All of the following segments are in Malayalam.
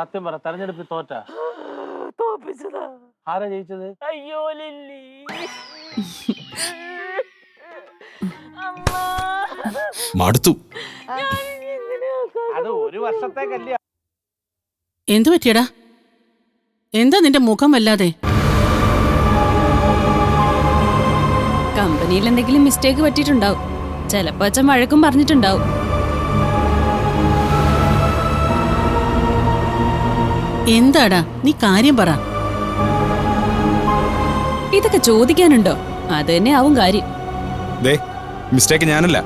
സത്യം പറ തെരഞ്ഞെടുപ്പിൽ തോറ്റ? തോപ്പിച്ചതാ. ആരാ ജയിച്ചത്? അയ്യോ ലില്ലി. മടുത്തു. അത് ഒരു വർഷത്തേക്കല്ലേ. എന്തു പറ്റിയടാ? എന്താ നിന്റെ മുഖം വല്ലാതെ? കമ്പനിയിൽ എന്തെങ്കിലും മിസ്റ്റേക്ക് പറ്റിയിട്ടുണ്ടാവും. ചിലപ്പോ അച്ഛൻ വഴക്കും പറഞ്ഞിട്ടുണ്ടാവും. എന്താടാ? നീ കാര്യം പറ. ഇതൊക്കെ ചോദിക്കാനുണ്ടോ? അത് തന്നെ ആവും കാര്യം. ദേ മിസ്റ്റേക്ക് ഞാനല്ല.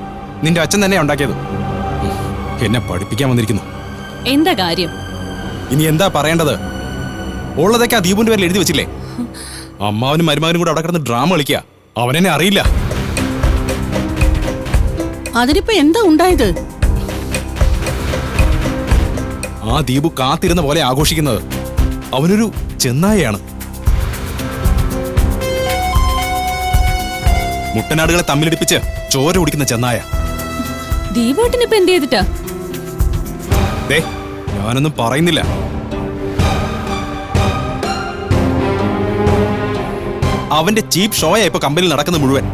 നിന്റെ അച്ഛൻ തന്നെ ഉണ്ടാക്കിയത്. എന്നെ പഠിപ്പിക്കാൻ വന്നിരിക്കുന്നു. എന്താ കാര്യം? ഇനി എന്താ പറയേണ്ടത്? ഉള്ളതൊക്കെ ആ ദീപുന്റെ പേരിൽ എഴുതി വെച്ചില്ലേ? അമ്മാവനും മരുമകനും കൂടെ അവിടെ കിടന്ന് ഡ്രാമ കളിക്കുക അവനെന്നെ അറിയില്ല. അതിനിപ്പോ എന്താ ഉണ്ടായത്? ആ ദീപു കാത്തിരുന്ന പോലെ ആഘോഷിക്കുന്നത് അവനൊരു ചെന്നായയാണ്. മുട്ടനാടുകളെ തമ്മിലിടിപ്പിച്ച് ചോര കുടിക്കുന്ന ചെന്നായ. ദീപേട്ടനിപ്പോ എന്ത് ചെയ്തിട്ടാ? ദേ ഞാനൊന്നും പറയുന്നില്ല. അവന്റെ ചീപ്പ് ഷോയാ ഇപ്പൊ കമ്പനിയിൽ നടക്കുന്ന മുഴുവൻ.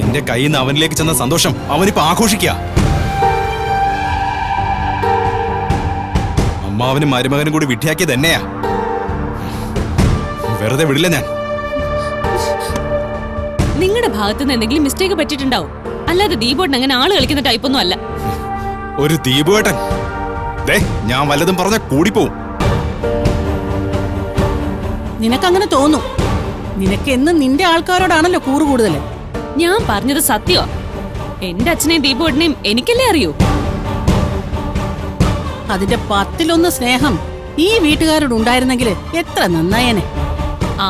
എന്റെ കയ്യിൽ നിന്ന് അവനിലേക്ക് ചെന്ന സന്തോഷം അവനിപ്പോ ആഘോഷിക്കുക അമ്മാവനും മരുമകനും കൂടി വിട്ടിയാക്കി തന്നെയാ വെറുതെ വിടില്ല ഞാൻ. നിങ്ങളുടെ ഭാഗത്തു നിന്ന് എന്തെങ്കിലും മിസ്റ്റേക്ക് പറ്റിയിട്ടുണ്ടാവും. അല്ലാതെ ദീപോട്ടൻ അങ്ങനെ ആൾ കളിക്കുന്ന ടൈപ്പൊന്നും അല്ല. ഒരു ദീപുവേട്ടൻ. ദേ ഞാൻ വല്ലതും പറഞ്ഞ കൂടിപ്പോവും. നിനക്കങ്ങനെ തോന്നും. നിനക്ക് എന്നും നിന്റെ ആൾക്കാരോടാണല്ലോ കൂറ് കൂടുതൽ ഞാൻ പറഞ്ഞത് സത്യോ എന്റെ അച്ഛനെയും ദീപേട്ടനെയും എനിക്കല്ലേ അറിയൂ? അതിന്റെ പത്തിലൊന്ന് സ്നേഹം ഈ വീട്ടുകാരോട് ഉണ്ടായിരുന്നെങ്കിൽ എത്ര നന്നായനെ.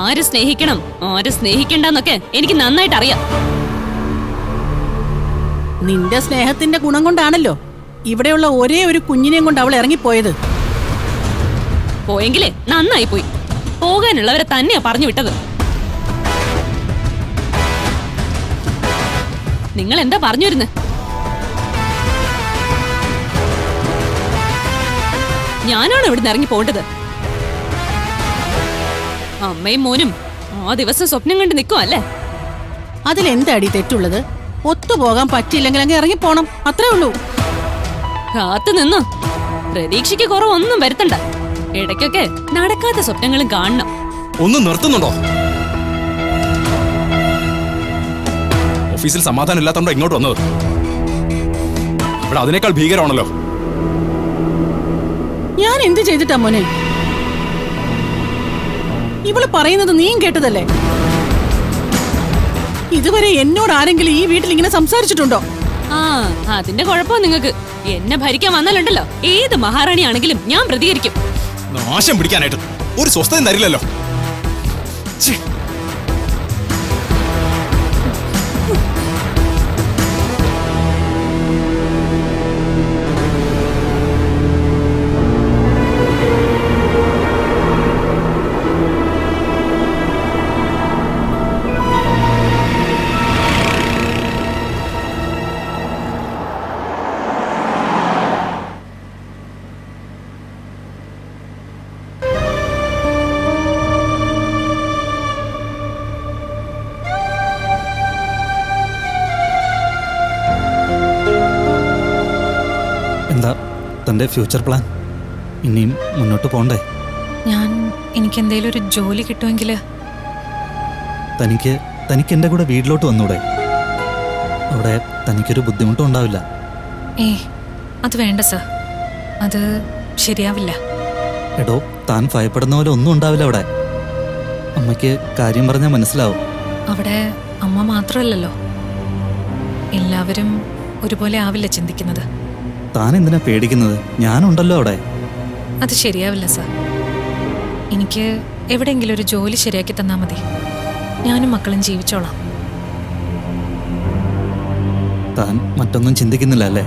ആര് സ്നേഹിക്കണം ആര് സ്നേഹിക്കണ്ടെന്നൊക്കെ എനിക്ക് നന്നായിട്ട് അറിയാം നിന്റെ സ്നേഹത്തിന്റെ ഗുണം കൊണ്ടാണല്ലോ ഇവിടെയുള്ള ഒരേ ഒരു കുഞ്ഞിനെയും കൊണ്ട് അവൾ ഇറങ്ങിപ്പോയത്. പോയെങ്കിലേ നന്നായി പോയി പോകാനുള്ളവരെ തന്നെയാ പറഞ്ഞു വിട്ടത്. നിങ്ങൾ എന്താ പറഞ്ഞു വരുന്നത് ഞാനാണ് ഇവിടുന്ന് ഇറങ്ങി പോകേണ്ടത്. അമ്മയും മോനും ആ ദിവസം സ്വപ്നം കണ്ട് നിൽക്കും അല്ലേ? അതിലെന്താടി തെറ്റുള്ളത്? ഒത്തുപോകാൻ പറ്റിയില്ലെങ്കിൽ അങ്ങ് ഇറങ്ങിപ്പോണം അത്രേ ഉള്ളൂ. കാത്തു നിന്നു. പ്രതീക്ഷയ്ക്ക് കുറവൊന്നും വരുത്തണ്ട. ഇടയ്ക്കൊക്കെ നടക്കാത്ത സ്വപ്നങ്ങളും കാണണം. ഒന്നും നിർത്തുന്നുണ്ടോ? ഓഫീസിൽ സമാധാനം ഇല്ലാത്തോണ്ടോ ഇങ്ങോട്ട് വന്നത്. ഇവിടെ അതിനേക്കാൾ ഭീകരമാണല്ലോ. ഞാൻ എന്ത് ചെയ്തിട്ടാ മോനെ? ഇവൾ പറയുന്നത് നീയും കേട്ടതല്ലേ? ഇതുവരെ എന്നോട് ആരെങ്കിലും ഈ വീട്ടിൽ ഇങ്ങനെ സംസാരിച്ചിട്ടുണ്ടോ? ആ അതിന്റെ കുഴപ്പം നിങ്ങക്ക് എന്നെ ഭരിക്കാൻ വന്നാലുണ്ടല്ലോ. ഏത് മഹാറാണി ആണെങ്കിലും ഞാൻ പ്രതികരിക്കും. നാശം പിടിക്കാനായിട്ട് ഒരു സ്വസ്ഥതയും തരില്ലല്ലോ. എന്താ തന്റെ ഫ്യൂച്ചർ പ്ലാൻ? ഇനിയും മുന്നോട്ട് പോണ്ടേ ഞാൻ എനിക്ക് എന്തെങ്കിലും ഒരു ജോലി കിട്ടുമെങ്കിൽ തനിക്ക് തനിക്ക് എന്റെ കൂടെ വീട്ടിലോട്ട് വന്നൂടെ? അവിടെ തനിക്കൊരു ബുദ്ധിമുട്ടും ഉണ്ടാവില്ല. ഏ അത് വേണ്ട സർ. അത് ശരിയാവില്ല. എടോ താൻ ഭയപ്പെടുന്ന പോലെ ഒന്നും ഉണ്ടാവില്ല അവിടെ. അമ്മയ്ക്ക് കാര്യം പറഞ്ഞാൽ മനസ്സിലാവും. അവിടെ അമ്മ മാത്രമല്ലല്ലോ. എല്ലാവരും ഒരുപോലെ ആവില്ല ചിന്തിക്കുന്നത്. താൻ എന്തിനാ പേടിക്കുന്നത്? ഞാനുണ്ടല്ലോ അവിടെ. അത് ശരിയാവില്ല സാർ. എനിക്ക് എവിടെയെങ്കിലും ഒരു ജോലി ശരിയാക്കി തന്നാൽ മതി. ഞാനും മക്കളും ജീവിച്ചോളാം. താൻ മറ്റൊന്നും ചിന്തിക്കുന്നില്ല അല്ലേ?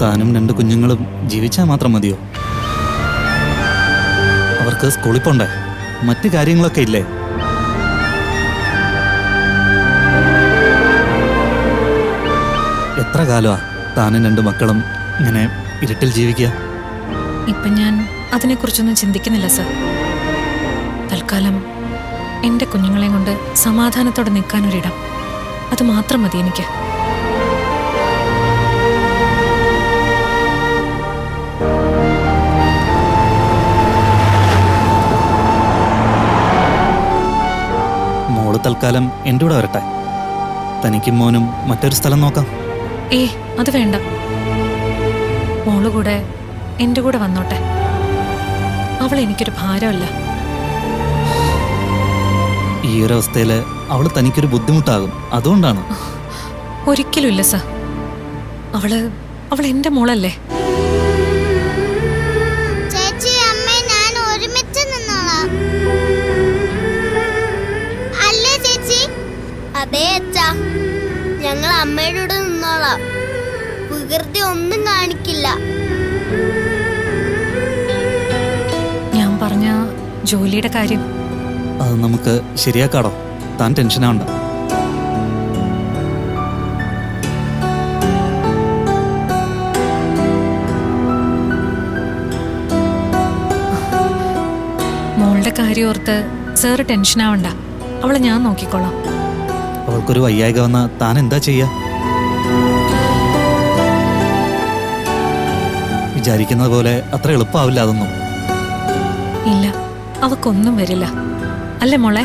താനും രണ്ട് കുഞ്ഞുങ്ങളും ജീവിച്ചാൽ മാത്രം മതിയോ? അവർക്ക് സ്കൂളിൽ പോണ്ടേ? മറ്റു കാര്യങ്ങളൊക്കെ ഇല്ലേ? എത്ര കാലമാ? താനും രണ്ട് മക്കളും ഇങ്ങനെ ഇരുട്ടിൽ ജീവിക്കുക. ഇപ്പൊ ഞാൻ അതിനെക്കുറിച്ചൊന്നും ചിന്തിക്കുന്നില്ല സർ. തൽക്കാലം എന്റെ കുഞ്ഞുങ്ങളെ കൊണ്ട് സമാധാനത്തോടെ നിൽക്കാനൊരിടം. അത് മാത്രം മതി എനിക്ക്. മോൾ തൽക്കാലം എന്റെ കൂടെ വരട്ടെ. തനിക്കും മോനും മറ്റൊരു സ്ഥലം നോക്കാം. ഏ അത് വേണ്ട. മോൾ കൂടെ എന്റെ കൂടെ വന്നോട്ടെ. അവൾ എനിക്കൊരു ഭാരമല്ല. ഈ ഒരു അവസ്ഥയിൽ അവൾ തനിക്കൊരു ബുദ്ധിമുട്ടാകും. അതുകൊണ്ടാണ്. ഒരിക്കലും ഇല്ല സർ. അവൾ അവൾ എന്റെ മോളല്ലേ? വികൃതി ഒന്നും കാണിക്കില്ല. ഞാൻ പറഞ്ഞ ജോലിയുടെ കാര്യം. അത് നമുക്ക് ശരിയാക്കാടോ? താൻ ടെൻഷനാവണ്ട മോളുടെ കാര്യം ഓർത്ത് സാറ് ടെൻഷനാവണ്ട. അവളെ ഞാൻ നോക്കിക്കോളാം അവൾക്കൊരു വയ്യായിക വന്ന താൻ എന്താ ചെയ്യാ? വിചാരിക്കുന്നത് പോലെ അത്ര എളുപ്പമാവില്ല അതൊന്നും. ഇല്ല അവക്കൊന്നും വരില്ല. അല്ലേ മോളെ?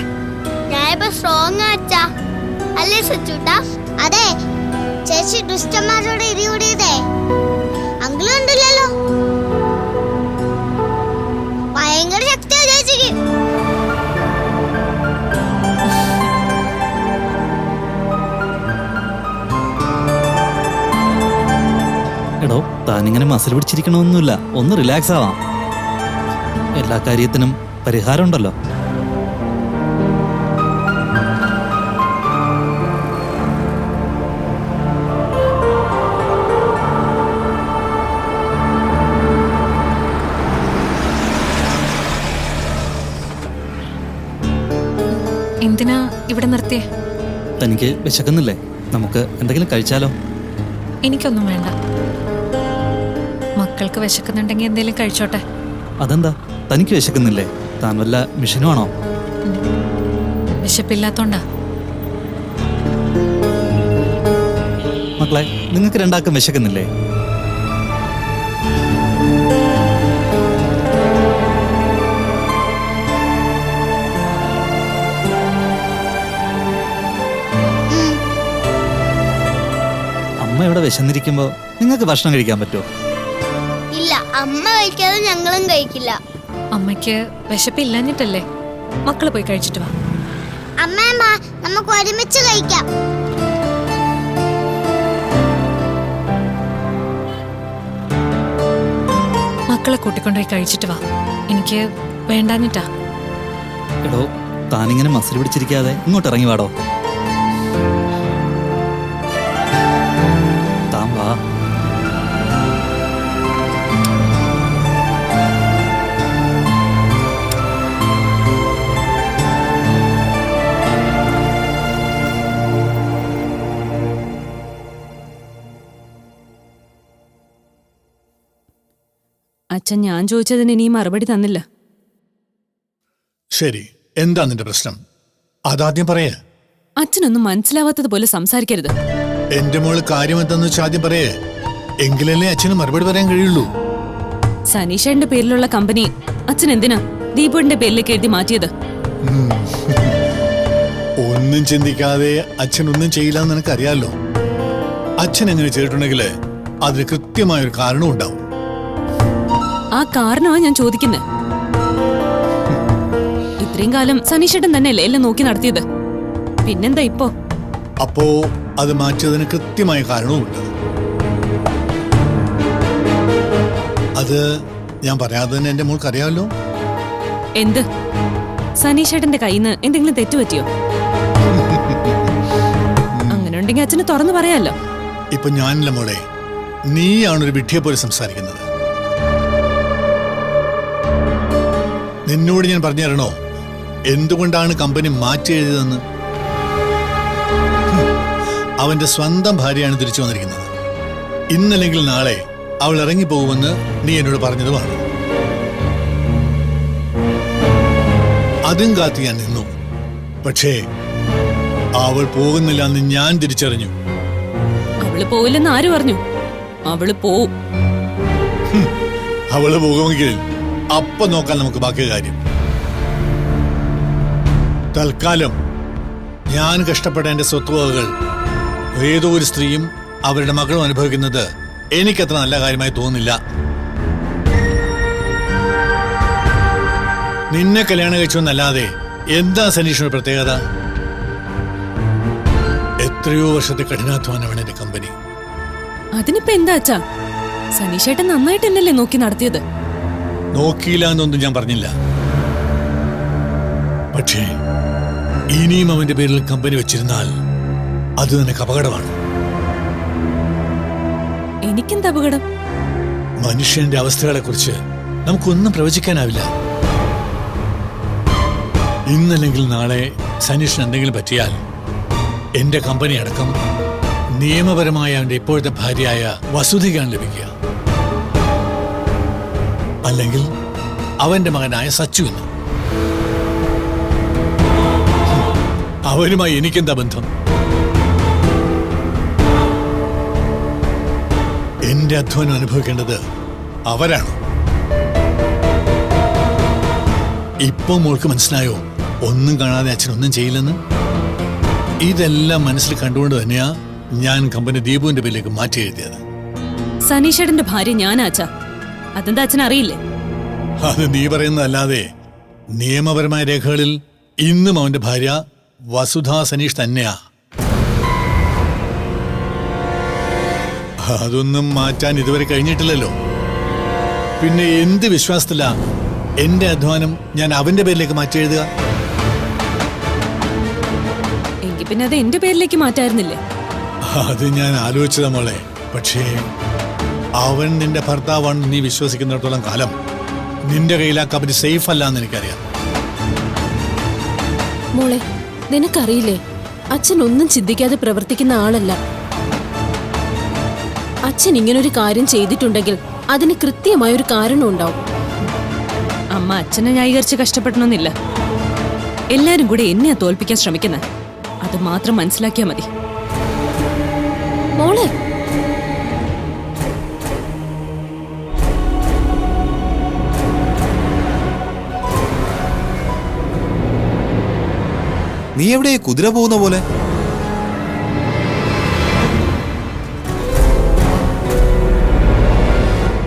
ഞാനിപ്പോ സ്ട്രോങ് അച്ഛാ. അല്ലേ സച്ചൂട്ടാ? അതെ ചേച്ചി ദുഷ്ടന്മാരോട് ഇടിയുടിയതേ താനിങ്ങനെ മസിൽ പിടിച്ചിരിക്കണമെന്നില്ല ഒന്ന് റിലാക്സ് ആവാം. എല്ലാ കാര്യത്തിനും പരിഹാരമുണ്ടല്ലോ. എന്തിനാ ഇവിടെ നിർത്തിയേ? തനിക്ക് വിശക്കുന്നില്ലേ? നമുക്ക് എന്തെങ്കിലും കഴിച്ചാലോ? എനിക്കൊന്നും വേണ്ട. മക്കൾക്ക് വിശക്കുന്നുണ്ടെങ്കിൽ എന്തെങ്കിലും കഴിച്ചോട്ടെ? അതെന്താ? തനിക്ക് വിശക്കുന്നില്ലേ? താൻ വല്ല മിഷനുമാണോ വിശപ്പില്ലാത്തോണ്ടാ. മക്കളെ നിങ്ങൾക്ക് രണ്ടാക്കും വിശക്കുന്നില്ലേ? അമ്മ ഇവിടെ വിശന്നിരിക്കുമ്പോ നിങ്ങൾക്ക് ഭക്ഷണം കഴിക്കാൻ പറ്റുമോ? ഇല്ല അമ്മ കഴിക്കാതെ ഞങ്ങളും കഴിക്കില്ല. അമ്മയ്ക്ക് വിശപ്പില്ലാഞ്ഞിട്ടല്ലേ? മക്കൾ പോയി കഴിച്ചിട്ട് വാ. അമ്മ നമുക്ക് ഒരുമിച്ച് കഴിക്കാം. മക്കളെ കൂട്ടിക്കൊണ്ടുപോയി കഴിച്ചിട്ട് വാ. എനിക്ക് വേണ്ടാഞ്ഞിട്ടാ. എടോ താനിങ്ങനെ മസിൽ പിടിച്ചിരിക്കാതെ ഇങ്ങോട്ട് ഇറങ്ങി വാടോ. അച്ഛൻ ഞാൻ ചോദിച്ചതിന് ഇനി മറുപടി തന്നില്ല. ശരി എന്താ നിന്റെ പ്രശ്നം? അതാദ്യം പറയേ. അച്ഛനൊന്നും മനസ്സിലാവാത്തത് പോലെ സംസാരിക്കരുത്. എന്റെ മോൾ കാര്യം എന്താന്ന് വെച്ചാൽ ആദ്യം പറയേ. എങ്കിലല്ലേ അച്ഛന് മറുപടി പറയാൻ കഴിയുള്ളൂ. സനീഷന്റെ പേരിലുള്ള കമ്പനി അച്ഛൻ എന്തിനാ ദീപുവിന്റെ പേരിലേക്ക് എഴുതി മാറ്റിയത്? ഒന്നും ചിന്തിക്കാതെ അച്ഛൻ ഒന്നും ചെയ്യില്ല എന്ന് നിനക്കറിയാലോ? അച്ഛൻ എങ്ങനെ ചെയ്തിട്ടുണ്ടെങ്കിൽ അതിന് കൃത്യമായ ഒരു കാരണം ഉണ്ടാവും ആ കാരണമാണ് ഞാൻ ചോദിക്കുന്നത് ഇത്രയും കാലം സനീഷേട്ടൻ തന്നെയല്ലേ എല്ലാം നോക്കി നടത്തിയത്. പിന്നെന്താ ഇപ്പോ? അപ്പോ അത് മാറ്റിയതിന് കൃത്യമായ കാരണവുമുണ്ട്. അത് ഞാൻ പറയാതെ തന്നെ എന്റെ മോൾക്ക് അറിയാമല്ലോ. എന്ത്? സനീഷേട്ടന്റെ കയ്യിൽ നിന്ന് എന്തെങ്കിലും തെറ്റുപറ്റിയോ? അങ്ങനെ ഉണ്ടെങ്കിൽ അച്ഛന് തുറന്നു പറയാലോ. ഇപ്പൊ ഞാനില്ല മോളെ. നീയാണൊരു വിഡ്ഢിയെ പോലെ സംസാരിക്കുന്നത്. നിന്നോട് ഞാൻ പറഞ്ഞു തരണോ എന്തുകൊണ്ടാണ് കമ്പനി മാറ്റി എഴുതിയതെന്ന് അവന്റെ സ്വന്തം ഭാര്യയാണ് തിരിച്ചു വന്നിരിക്കുന്നത്. ഇന്നല്ലെങ്കിൽ നാളെ അവൾ ഇറങ്ങിപ്പോകുമെന്ന് നീ എന്നോട് പറഞ്ഞതുമാണ്. അതും കാത്ത് ഞാൻ നിന്നു. പക്ഷേ അവൾ പോകുന്നില്ല എന്ന് ഞാൻ തിരിച്ചറിഞ്ഞു. അവൾ പോവില്ലെന്ന് ആര് പറഞ്ഞു? അവൾ പോവും. അവൾ പോകുമെങ്കിൽ അപ്പൊ നോക്കാൻ നമുക്ക് ബാക്കി കാര്യം. തൽക്കാലം ഞാൻ കഷ്ടപ്പെട്ട എന്റെ സ്വത്തുവകകൾ ഏതോ ഒരു സ്ത്രീയും അവരുടെ മകളും അനുഭവിക്കുന്നത് എനിക്കത്ര നല്ല കാര്യമായി തോന്നുന്നില്ല. നിന്നെ കല്യാണം കഴിച്ചൊന്നല്ലാതെ എന്താ സനീഷിന്റെ പ്രത്യേകത? എത്രയോ വർഷത്തെ കഠിനാധ്വാനമാണ് എന്റെ കമ്പനി. അതിനിപ്പോ എന്താ അച്ഛാ? സനീഷേട്ടൻ നന്നായിട്ട് എന്നല്ലേ നോക്കി നടത്തിയത്? നോക്കിയില്ല എന്നൊന്നും ഞാൻ പറഞ്ഞില്ല. പക്ഷേ ഇനിയും അവന്റെ പേരിൽ കമ്പനി വെച്ചിരുന്നാൽ അത് നിനക്ക് അപകടമാണ് എനിക്കെന്താ അപകടം? മനുഷ്യന്റെ അവസ്ഥകളെ കുറിച്ച് നമുക്കൊന്നും പ്രവചിക്കാനാവില്ല. ഇന്നല്ലെങ്കിൽ നാളെ സനീഷിന് എന്തെങ്കിലും പറ്റിയാൽ എന്റെ കമ്പനി അടക്കം നിയമപരമായ അവന്റെ ഇപ്പോഴത്തെ ഭാര്യയായ വസുധികാണ് ലഭിക്കുക. അല്ലെങ്കിൽ അവന്റെ മകനായ സച്ചുവിന് അവനുമായി എനിക്കെന്താ ബന്ധം? എന്റെ അധ്വാനം അനുഭവിക്കേണ്ടത് അവരാണ്. ഇപ്പൊ മോൾക്ക് മനസ്സിലായോ? ഒന്നും കാണാതെ അച്ഛൻ ഒന്നും ചെയ്യില്ലെന്ന്? ഇതെല്ലാം മനസ്സിൽ കണ്ടുകൊണ്ട് തന്നെയാ ഞാൻ കമ്പനി ദീപുവിന്റെ പേരിലേക്ക് മാറ്റി എഴുതിയത്. സനീഷേട്ടന്റെ ഭാര്യ ഞാനാച്ചാ അതെന്താ അച്ഛൻ അറിയില്ലേ? അത് നീ പറയുന്നതല്ലാതെ നിയമപരമായ രേഖകളിൽ ഇന്നും അവന്റെ ഭാര്യ വസുധ സനീഷ് തന്നെയാ. അതൊന്നും മാറ്റാൻ ഇതുവരെ കഴിഞ്ഞിട്ടില്ലല്ലോ. പിന്നെ എന്ത് വിശ്വാസത്തില എന്റെ അധ്വാനം ഞാൻ അവന്റെ പേരിലേക്ക് മാറ്റി എഴുതുക? എങ്കിൽ പിന്നെ അത് എന്റെ പേരിലേക്ക് മാറ്റായിരുന്നില്ലേ? അത് ഞാൻ ആലോചിച്ചതാ മോളെ. പക്ഷേ അവൻ നിന്റെ ഭർത്താവാണ് നീ വിശ്വസിക്കുന്നിടത്തോളം കാലം നിന്റെ കയ്യിൽ ആ കബരി സേഫ് അല്ല എന്ന് എനിക്കറിയാം. മോളെ നിനക്കറിയില്ലേ? അച്ഛൻ ഒന്നും ചിന്തിക്കാതെ പ്രവർത്തിക്കുന്ന ആളല്ല. അച്ഛൻ ഇങ്ങനൊരു കാര്യം ചെയ്തിട്ടുണ്ടെങ്കിൽ അതിന് കൃത്യമായൊരു കാരണം ഉണ്ടാവും. അമ്മ അച്ഛനെ ന്യായീകരിച്ച് കഷ്ടപ്പെടണമെന്നില്ല. എല്ലാരും കൂടെ എന്നെയാ തോൽപ്പിക്കാൻ ശ്രമിക്കുന്നത് അത് മാത്രം മനസ്സിലാക്കിയാ മതി. മോളെ നീ എവിടെ കുതിര പോകുന്ന പോലെ?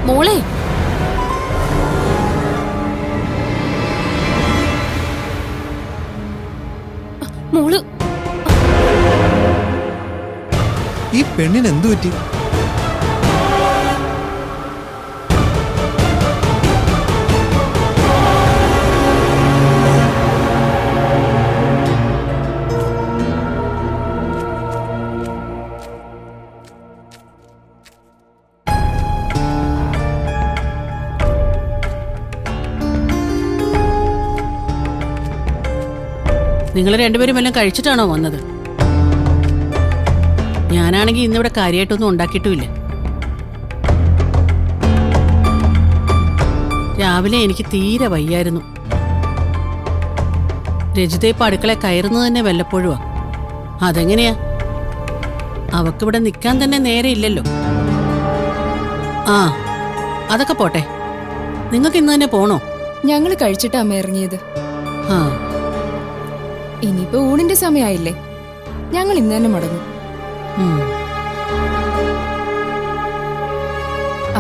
മോളെ. മോൾ. ഈ പെണ്ണിന് എന്തു പറ്റി? നിങ്ങൾ രണ്ടുപേരും എല്ലാം കഴിച്ചിട്ടാണോ വന്നത്? ഞാനാണെങ്കിൽ ഇന്നിവിടെ കാര്യമായിട്ടൊന്നും ഉണ്ടാക്കിയിട്ടുമില്ല. രാവിലെ എനിക്ക് തീരെ വയ്യായിരുന്നു. രജിത ഇപ്പൊ അടുക്കള കയറുന്നത് തന്നെ വല്ലപ്പോഴുവാ. അതെങ്ങനെയാ? അവക്കിവിടെ നിൽക്കാൻ തന്നെ നേരെ ഇല്ലല്ലോ. ആ അതൊക്കെ പോട്ടെ. നിങ്ങൾക്ക് ഇന്ന് തന്നെ പോണോ? ഞങ്ങൾ കഴിച്ചിട്ടാ അമ്മ ഇറങ്ങിയത്. ആ. ഇനിയിപ്പോ ഊണിന്റെ സമയമായില്ലേ ഞങ്ങൾ ഇന്ന് തന്നെ മടങ്ങും.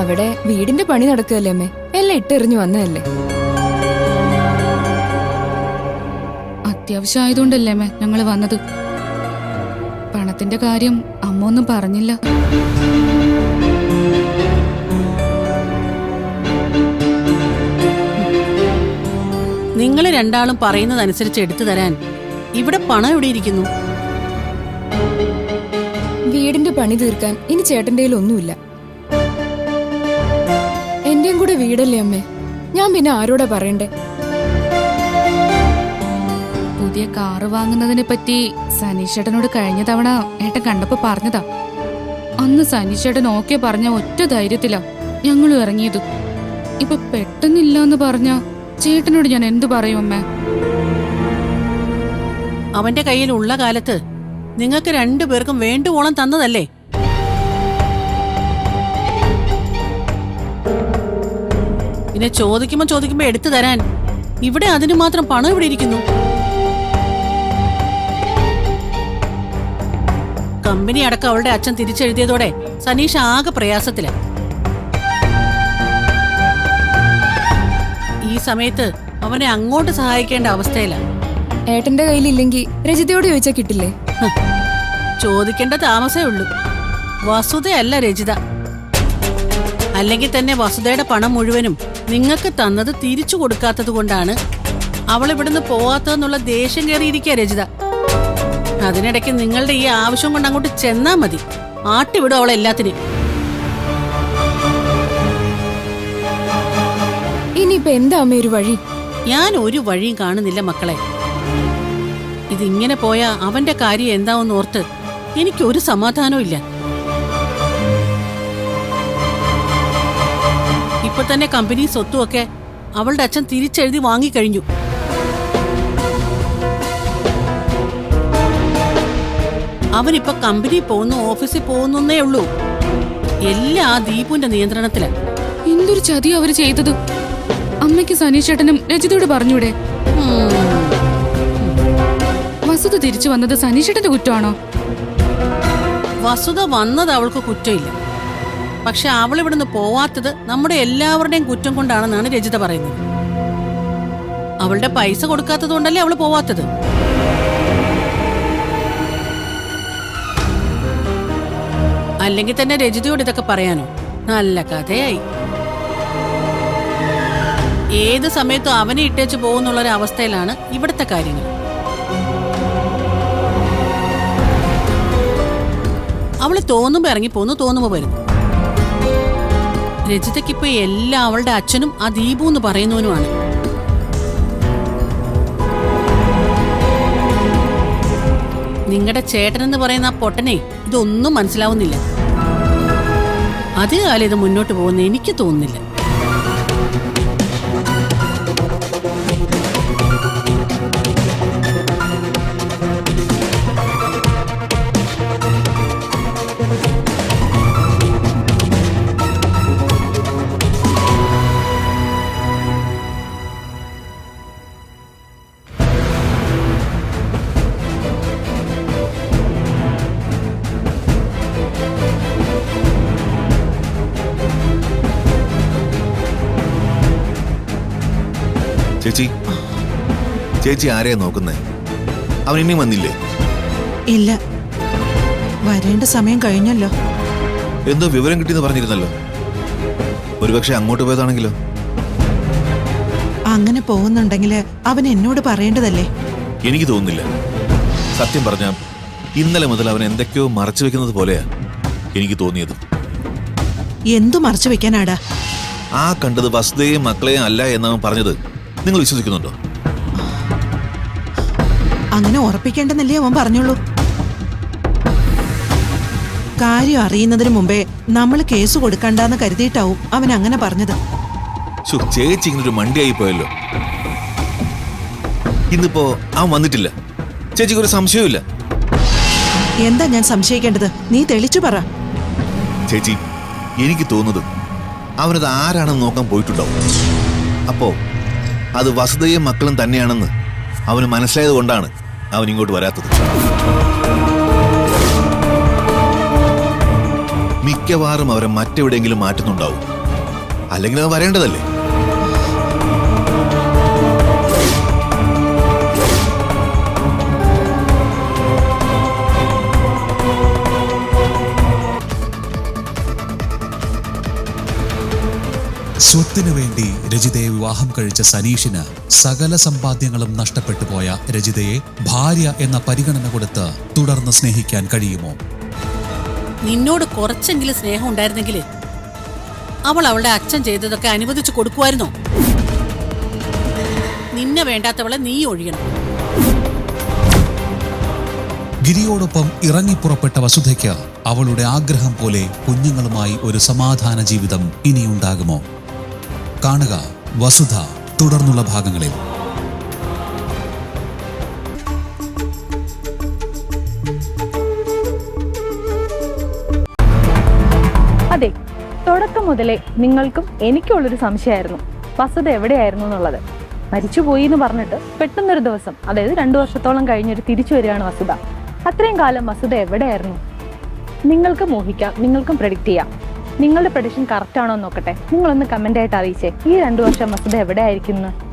അവിടെ വീടിന്റെ പണി നടക്കുകയല്ലേ അമ്മേ? എല്ലാം ഇട്ടെറിഞ്ഞു വന്നതല്ലേ? അത്യാവശ്യം ആയതുകൊണ്ടല്ലേ അമ്മേ ഞങ്ങൾ വന്നത്. പണത്തിന്റെ കാര്യം അമ്മ ഒന്നും പറഞ്ഞില്ല. നിങ്ങൾ രണ്ടാളും പറയുന്നതനുസരിച്ച് എടുത്തു തരാൻ ഇവിടെ പണം എവിടെ ഇരിക്കുന്നു? വീടിന്റെ പണി തീർക്കാൻ ഇനി ചേട്ടന്റെ ഒന്നുമില്ല. എന്റെയും കൂടെ വീടല്ലേ അമ്മേ? ഞാൻ പിന്നെ ആരോടാ പറയണ്ടേ? പുതിയ കാറ് വാങ്ങുന്നതിനെ പറ്റി സനീഷേട്ടനോട് കഴിഞ്ഞ തവണ ഏട്ടൻ കണ്ടപ്പോ പറഞ്ഞതാ. അന്ന് സനീഷേട്ടൻ ഓക്കെ പറഞ്ഞ ഒറ്റ ധൈര്യത്തിലാ ഞങ്ങളും ഇറങ്ങിയത്. ഇപ്പൊ പെട്ടെന്നില്ല എന്ന് പറഞ്ഞ ചേട്ടനോട് ഞാൻ എന്തു പറയും അമ്മേ? അവന്റെ കയ്യിൽ ഉള്ള കാലത്ത് നിങ്ങൾക്ക് രണ്ടുപേർക്കും വേണ്ടുവോളം തന്നതല്ലേ? പിന്നെ ചോദിക്കുമ്പോ ചോദിക്കുമ്പോ എടുത്തു തരാൻ ഇവിടെ അതിനു മാത്രം പണം ഇവിടെ ഇരിക്കുന്നു. കമ്പനി അടക്കം അവളുടെ അച്ഛൻ തിരിച്ചെഴുതിയതോടെ സനീഷ് ആകെ പ്രയാസത്തിൽ ഈ സമയത്ത് അവനെ അങ്ങോട്ട് സഹായിക്കേണ്ട അവസ്ഥയിലാണ് ഏട്ടന്റെ കയ്യിലില്ലെങ്കിൽ രജിതയോട് ചോദിച്ചാ കിട്ടില്ലേ? ചോദിക്കേണ്ട താമസേ ഉള്ളൂ. വസുതയല്ല രജിത. അല്ലെങ്കിൽ തന്നെ വസുതയുടെ പണം മുഴുവനും നിങ്ങൾക്ക് തന്നത് തിരിച്ചു കൊടുക്കാത്തത് കൊണ്ടാണ് അവൾ ഇവിടുന്ന് പോവാത്തതെന്നുള്ള ദേഷ്യം കയറിയിരിക്കുക രജിത. അതിനിടയ്ക്ക് നിങ്ങളുടെ ഈ ആവശ്യം കൊണ്ട് അങ്ങോട്ട് ചെന്നാ മതി. ആട്ടിവിടും അവളെ എല്ലാത്തിനും ഇനിയിപ്പോ എന്താ അമ്മ ഒരു വഴി? ഞാൻ ഒരു വഴിയും കാണുന്നില്ല മക്കളെ. ഇതിങ്ങനെ പോയാ അവന്റെ കാര്യം എന്താവെന്ന് ഓർത്ത് എനിക്കൊരു സമാധാനവും ഇല്ല. ഇപ്പൊ തന്നെ കമ്പനി സ്വത്തുമൊക്കെ അവളുടെ അച്ഛൻ തിരിച്ചെഴുതി വാങ്ങിക്കഴിഞ്ഞു. അവനിപ്പോ കമ്പനി പോകുന്നു ഓഫീസിൽ പോകുന്നേ ഉള്ളൂ. എല്ലാ ദീപുന്റെ ദീപുവിന്റെ നിയന്ത്രണത്തിലാ. എന്തൊരു ചതി അവർ ചെയ്തത്? അമ്മയ്ക്ക് സനീഷേട്ടനും രജിതയോട് പറഞ്ഞൂടെ? ഉം. വസുത തിരിച്ചു വന്നത് സനീഷേട്ടന്റെ കുറ്റമാണോ? വസുത വന്നത് അവൾക്ക് കുറ്റമില്ല. പക്ഷെ അവൾ ഇവിടുന്ന് പോവാത്തത് നമ്മുടെ എല്ലാവരുടെയും കുറ്റം കൊണ്ടാണെന്നാണ് രജിത പറയുന്നത്. അവളുടെ പൈസ കൊടുക്കാത്തത് കൊണ്ടല്ലേ അവൾ പോവാത്തത്? അല്ലെങ്കിൽ തന്നെ രജിതയോട് ഇതൊക്കെ പറയാനോ? നല്ല കഥയായി. ഏത് സമയത്തും അവനെ ഇട്ടേച്ച് പോകുന്നുള്ളൊരവസ്ഥയിലാണ് ഇവിടുത്തെ കാര്യങ്ങൾ. അവൾ തോന്നുമ്പോ ഇറങ്ങി പോന്നു തോന്നുമ്പോ വരുന്നു. രജിതയ്ക്കിപ്പോ എല്ലാം അവളുടെ അച്ഛനും ആ ദീപു എന്ന് പറയുന്നവനുമാണ്. നിങ്ങളുടെ ചേട്ടൻ എന്ന് പറയുന്ന ആ പൊട്ടനെ ഇതൊന്നും മനസ്സിലാവുന്നില്ല. അതേ കാലം ഇത് മുന്നോട്ട് പോകുന്ന എനിക്ക് തോന്നുന്നില്ല. ചേച്ചി. ചേച്ചി ആരെയാ നോക്കുന്നേ? അവൻ ഇനി വന്നില്ലേ? ഇല്ല. വരേണ്ട സമയം കഴിഞ്ഞല്ലോ. എന്തോ വിവരം കിട്ടിയെന്ന് പറഞ്ഞിരുന്നല്ലോ. ഒരുപക്ഷെ അങ്ങോട്ട് പോയതാണെങ്കിലോ? അങ്ങനെ പോകുന്നുണ്ടെങ്കിൽ അവൻ എന്നോട് പറയേണ്ടതല്ലേ? എനിക്ക് തോന്നുന്നില്ല. സത്യം പറഞ്ഞ ഇന്നലെ മുതൽ അവൻ എന്തൊക്കെയോ മറച്ചു വെക്കുന്നത് പോലെയാ എനിക്ക് തോന്നിയത്. എന്തു മറച്ചു വെക്കാനാടാ? ആ കണ്ടത് വസുദേയും മക്കളെയും അല്ല എന്നവൻ പറഞ്ഞത്. നിങ്ങൾ വിശ്വസിക്കുന്നുണ്ടോ? അങ്ങനെ ഉറപ്പിക്കേണ്ടെന്നല്ലേ അവൻ പറഞ്ഞുള്ളൂ കാര്യം അറിയുന്നതിന് മുമ്പേ നമ്മൾ കേസ് കൊടുക്കണ്ടെന്ന് കരുതിയിട്ടാവും അവൻ അങ്ങനെ പറഞ്ഞത്. ചേച്ചി ഇങ്ങനൊരു മണ്ടിയായി പോയല്ലോ. ഇന്നിപ്പോ അവൻ വന്നിട്ടില്ല. ചേച്ചിക്ക് ഒരു സംശയവുമില്ല. എന്താ ഞാൻ സംശയിക്കേണ്ടത്? നീ തെളിച്ചു പറ. ചേച്ചി എനിക്ക് തോന്നുന്നത് അവനത് ആരാണെന്ന് നോക്കാൻ പോയിട്ടുണ്ടാവും. അപ്പോ അത് വസുതയും മക്കളും തന്നെയാണെന്ന് അവന് മനസ്സിലായത് കൊണ്ടാണ് അവൻ ഇങ്ങോട്ട് വരാത്തത്. മിക്കവാറും അവരെ മറ്റെവിടെയെങ്കിലും മാറ്റുന്നുണ്ടാവും. അല്ലെങ്കിൽ അത് വരേണ്ടതല്ലേ? സ്വത്തിനു വേണ്ടി രജിതയെ വിവാഹം കഴിച്ച സനീഷിന് സകല സമ്പാദ്യങ്ങളും നഷ്ടപ്പെട്ടു പോയ രജിതയെ ഭാര്യ എന്ന പരിഗണന കൊടുത്ത് തുടർന്ന് സ്നേഹിക്കാൻ കഴിയുമോ? നിന്നോട് കുറച്ചെങ്കിലും സ്നേഹം ഉണ്ടായിരുന്നെങ്കിൽ അവൾ അവളുടെ അച്ഛൻ ചെയ്തതൊക്കെ അനുവദിച്ചു കൊടുക്കുമായിരുന്നോ? നിന്നെ വേണ്ടാത്തവളെ നീ ഒഴിയണം. ഗിരിയോടൊപ്പം ഇറങ്ങിപ്പുറപ്പെട്ട വസുധയ്ക്ക് അവളുടെ ആഗ്രഹം പോലെ കുഞ്ഞുങ്ങളുമായി ഒരു സമാധാന ജീവിതം ഇനിയുണ്ടാകുമോ? കാണുക വസുധ തുടർന്നുള്ള ഭാഗങ്ങളിൽ. അതെ തുടക്കം മുതലേ നിങ്ങൾക്കും എനിക്കുള്ളൊരു സംശയമായിരുന്നു. വസുധ എവിടെയായിരുന്നു എന്നുള്ളത്? മരിച്ചുപോയി എന്ന് പറഞ്ഞിട്ട് പെട്ടെന്നൊരു ദിവസം അതായത് രണ്ടു വർഷത്തോളം കഴിഞ്ഞൊരു തിരിച്ചു വരികയാണ് വസുധ. അത്രയും കാലം വസുധ എവിടെയായിരുന്നു? നിങ്ങൾക്കും ഊഹിക്കാം നിങ്ങൾക്കും പ്രഡിക്റ്റ് ചെയ്യാം. നിങ്ങളുടെ പ്രഡിക്ഷൻ കറക്റ്റ് ആണോ നോക്കട്ടെ. നിങ്ങളൊന്ന് കമന്റ് ആയിട്ട് അറിയിച്ചേ ഈ രണ്ടു വർഷം വസുത എവിടെയായിരിക്കുന്നു?